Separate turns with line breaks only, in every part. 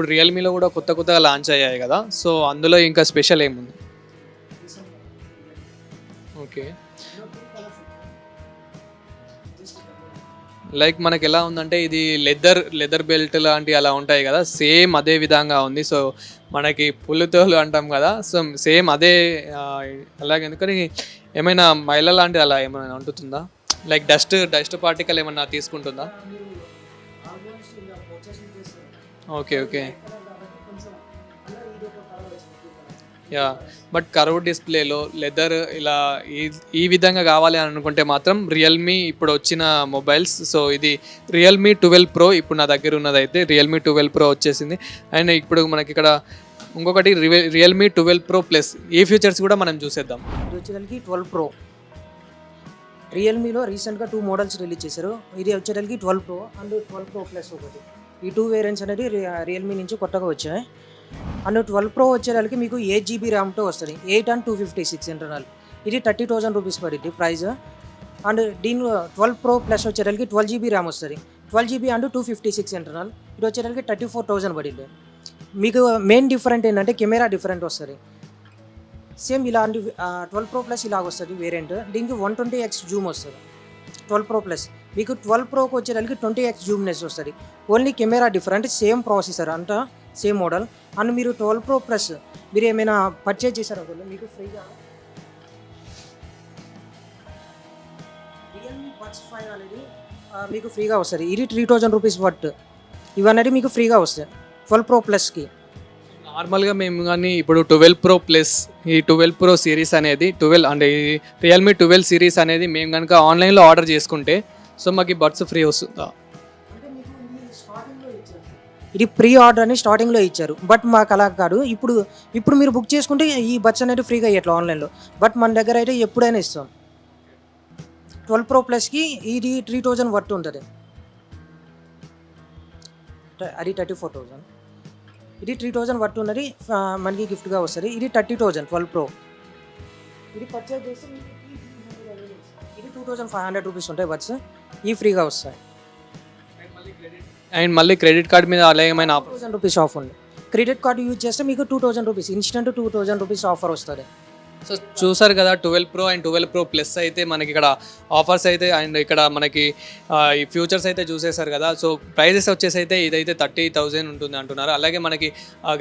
ఇప్పుడు రియల్మీలో కూడా కొత్త కొత్తగా లాంచ్ అయ్యాయి కదా. సో అందులో ఇంకా స్పెషల్ ఏముంది? ఓకే లైక్ మనకి ఎలా ఉందంటే ఇది లెదర్ లెదర్ బెల్ట్ లాంటి అలా ఉంటాయి కదా. సేమ్ అదే విధంగా ఉంది. సో మనకి పులితోలు అంటాం కదా. సో సేమ్ అదే అలాగే ఎందుకని ఏమైనా మైల లాంటిది అలా ఏమైనా అంటుతుందా లైక్ డస్ట్ డస్ట్ పార్టికల్ ఏమైనా తీసుకుంటుందా? Okay okay yeah but curve డిస్ప్లేలో లెదర్ ఇలా ఈ ఈ విధంగా కావాలి అని అనుకుంటే మాత్రం రియల్మీ ఇప్పుడు వచ్చిన మొబైల్స్ సో ఇది రియల్మీ ట్వెల్వ్ ప్రో ఇప్పుడు నా దగ్గర ఉన్నదైతే రియల్మీ ట్వెల్వ్ ప్రో వచ్చేసింది. అండ్ ఇప్పుడు మనకి ఇక్కడ ఇంకొకటి రియల్మీ ట్వెల్వ్ ప్రో ప్లస్ ఈ ఫీచర్స్ కూడా మనం చూసేద్దాం.
ఇది వచ్చేసరికి ట్వెల్వ్ ప్రో రియల్మీలో రీసెంట్గా టూ మోడల్స్ రిలీజ్ చేశారు. ఇది వచ్చేసరికి twelve pro and twelve pro plus ఒకటి. ఈ టూ వేరియంట్స్ అనేది రియల్మీ నుంచి కొత్తగా వచ్చాయి. అండ్ ట్వెల్వ్ ప్రో వచ్చేదానికి మీకు ఎయిట్ జీబీ ర్యామ్తో వస్తుంది. Eight and two fifty six internal. ఇది థర్టీ థౌసండ్ రూపీస్ పడింది ప్రైస్ అండ్ దీనిలో ట్వెల్వ్ ప్రో ప్లస్ వచ్చేసరికి ట్వెల్వ్ జీబీ ర్యామ్ వస్తుంది. Twelve GB and two fifty six internal. ఇది వచ్చేసరికి థర్టీ ఫోర్ థౌసండ్ పడింది. మీకు మెయిన్ డిఫరెంట్ ఏంటంటే కెమెరా డిఫరెంట్ వస్తుంది. సేమ్ ఇలాంటి ట్వెల్వ్ ప్రో ప్లస్ ఇలాగ వస్తుంది వేరియంట్ దీనికి వన్ ట్వంటీ ఎక్స్ జూమ్ వస్తుంది. ట్వెల్వ్ ప్రో ప్లస్ మీకు ట్వెల్వ్ ప్రోకి వచ్చేసరికి ట్వంటీ ఎక్స్ జూమ్నెస్ వస్తుంది. Only camera different same processor అంతా సేమ్ మోడల్ అండ్ మీరు ట్వెల్వ్ ప్రో ప్లస్ మీరు ఏమైనా పర్చేజ్ చేశారు మీకు ఫ్రీగా? రియల్మీ బడ్స్ ఫైవ్ అనేది మీకు ఫ్రీగా వస్తుంది. ఇది త్రీ థౌజండ్ రూపీస్ వర్త్ ఇవన్నీ మీకు ఫ్రీగా వస్తాయి. ట్వెల్వ్ ప్రో ప్లస్కి
నార్మల్గా మేము కానీ ఇప్పుడు ట్వెల్వ్ ప్రో ప్లస్ ఈ ట్వెల్వ్ ప్రో సిరీస్ అనేది ట్వెల్వ్ అంటే ఈ రియల్మీ ట్వెల్వ్ సిరీస్ అనేది మేము కనుక ఆన్లైన్లో ఆర్డర్ చేసుకుంటే సో మాకు బడ్స్ ఫ్రీ వస్తుందా?
ఇది ప్రీ ఆర్డర్ అని స్టార్టింగ్లో ఇచ్చారు. బట్ మాకు అలా కాదు. ఇప్పుడు ఇప్పుడు మీరు బుక్ చేసుకుంటే ఈ బడ్స్ అనేది ఫ్రీగా ఇవ్వట్లేదు ఆన్లైన్లో బట్ మన దగ్గర అయితే ఎప్పుడైనా ఇస్తాం. ట్వెల్వ్ ప్రో ప్లస్కి ఇది త్రీ థౌజండ్ వర్త్ ఉంటుంది. అది థర్టీ ఫోర్ థౌజండ్ ఇది త్రీ థౌజండ్ వర్త్ ఉన్నది. మనకి గిఫ్ట్గా వస్తుంది. ఇది థర్టీ థౌజండ్ ట్వెల్వ్ ప్రో ఇది పర్చేజ్ చేస్తే ఇది two thousand five hundred rupees ఉంటాయి బడ్స్ ఈ ఫ్రీగా వస్తాయి.
అండ్ మళ్ళీ క్రెడిట్ కార్డ్ మీద అలా ఏమైనా
టూ థౌసండ్ రూపీస్ ఆఫ్ ఉంది. క్రెడిట్ కార్డు యూజ్ చేస్తే మీకు two thousand rupees instant two thousand rupees offer వస్తుంది.
సో చూసారు కదా twelve pro and twelve pro plus అయితే మనకి ఇక్కడ ఆఫర్స్ అయితే అండ్ ఇక్కడ మనకి ఈ ఫ్యూచర్స్ అయితే చూసేశారు కదా. సో ప్రైజెస్ వచ్చేసి అయితే ఇదైతే థర్టీ థౌజండ్ ఉంటుంది అంటున్నారు. అలాగే మనకి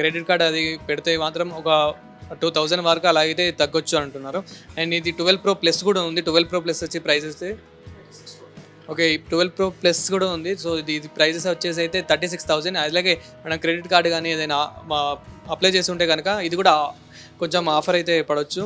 క్రెడిట్ కార్డ్ అది పెడితే మాత్రం ఒక టూ థౌజండ్ వరకు అలాగైతే తగ్గొచ్చు అంటున్నారు. అండ్ ఇది ట్వెల్వ్ ప్రో ప్లస్ కూడా ఉంది. ట్వెల్వ్ ప్రో ప్లస్ వచ్చి prices okay twelve pro plus కూడా ఉంది. సో ఇది ఇది ప్రైజెస్ వచ్చేసి అయితే థర్టీ సిక్స్ థౌసండ్. అలాగే మనం క్రెడిట్ కార్డ్ కానీ ఏదైనా అప్లై చేసి ఉంటే కనుక ఇది కూడా కొంచెం ఆఫర్ అయితే పడవచ్చు